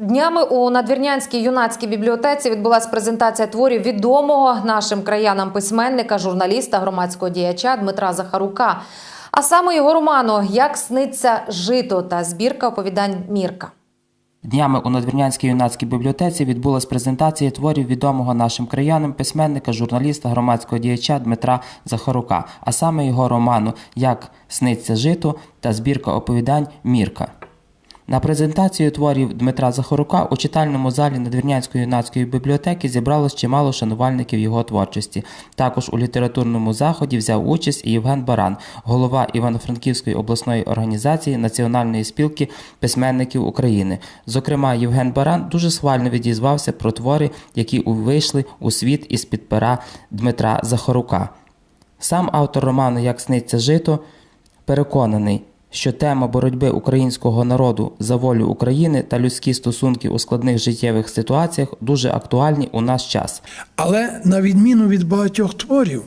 Днями у надвірнянській юнацькій бібліотеці відбулася презентація творів відомого нашим краянам письменника, журналіста, громадського діяча Дмитра Захарука. А саме його роману Як сниться жито та збірка оповідань Мірка. Днями у Надвірнянській юнацькій бібліотеці відбулась презентація творів відомого нашим краянам письменника, журналіста, громадського діяча Дмитра Захарука, а саме його роману Як сниться жито та збірка оповідань Мірка. На презентацію творів Дмитра Захарука у читальному залі Надвірнянської юнацької бібліотеки зібралось чимало шанувальників його творчості. Також у літературному заході взяв участь і Євген Баран, голова Івано-Франківської обласної організації Національної спілки письменників України. Зокрема, Євген Баран дуже схвально відізвався про твори, які вийшли у світ із під пера Дмитра Захарука. Сам автор роману Як сниться жито переконаний, що тема боротьби українського народу за волю України та людські стосунки у складних життєвих ситуаціях дуже актуальні у наш час. Але на відміну від багатьох творів,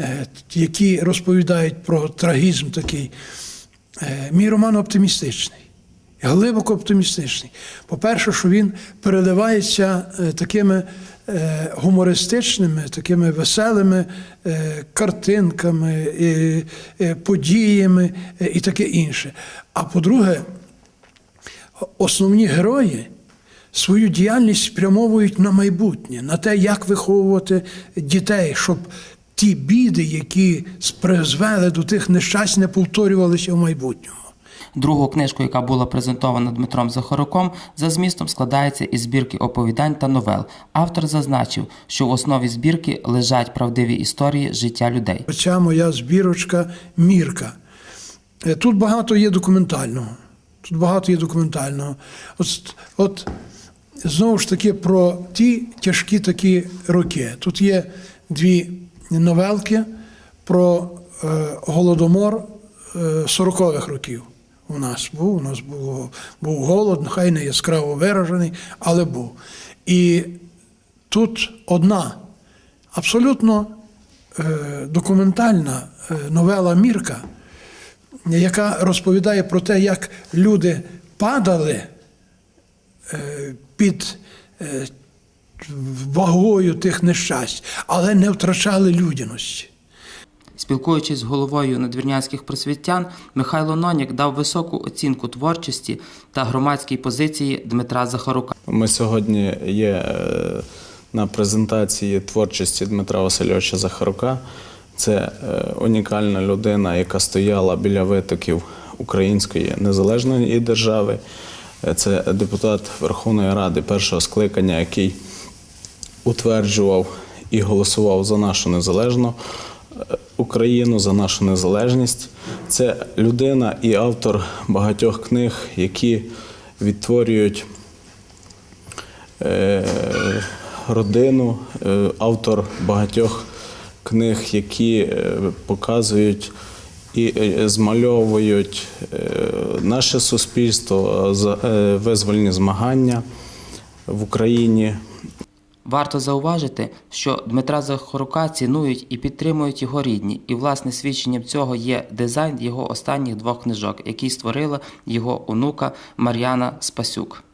е, які розповідають про трагізм такий, е, мій роман оптимістичний, глибоко оптимістичний. По-перше, що він переливається е, такими е, гумористичними, такими веселими е, картинками, подіями і таке інше. А по-друге, основні герої свою діяльність спрямовують на майбутнє, на те, як виховувати дітей, щоб ті біди, які призвели до тих нещасть, не повторювалися в майбутньому. Другу книжку, яка була презентована Дмитром Захаруком, за змістом складається із збірки оповідань та новел. Автор зазначив, що в основі збірки лежать правдиві історії життя людей. Оця моя збірочка Мірка. Е, Тут багато є документального. Тут багато є документального. От, от знову ж таки про ті тяжкі такі роки. Тут є дві новелки про е, голодомор е, 40-х років. У нас був, у нас був, був голод, нехай не яскраво виражений, але був. І тут одна абсолютно е, документальна е, новела Мірка, яка розповідає про те, як люди падали е, під вагою тих нещасть, але не втрачали людяності. Спілкуючись з головою надвірнянських просвітян, Михайло Нонік дав високу оцінку творчості та громадській позиції Дмитра Захарука. Ми сьогодні є е, на презентації творчості Дмитра Васильовича Захарука. Це е, унікальна людина, яка стояла біля витоків української незалежної держави. Е, Це депутат Верховної Ради першого скликання, який утверджував і голосував за нашу незалежну Україну, за нашу незалежність. Це людина і автор багатьох книг, які відтворюють е, родину, е, автор багатьох книг, які е, показують і змальовують наше суспільство, визвольні змагання в Україні. Варто зауважити, що Дмитра Захорука цінують і підтримують його рідні, і власне свідченням цього є дизайн його останніх двох книжок, який створила його онука Мар'яна Спасюк.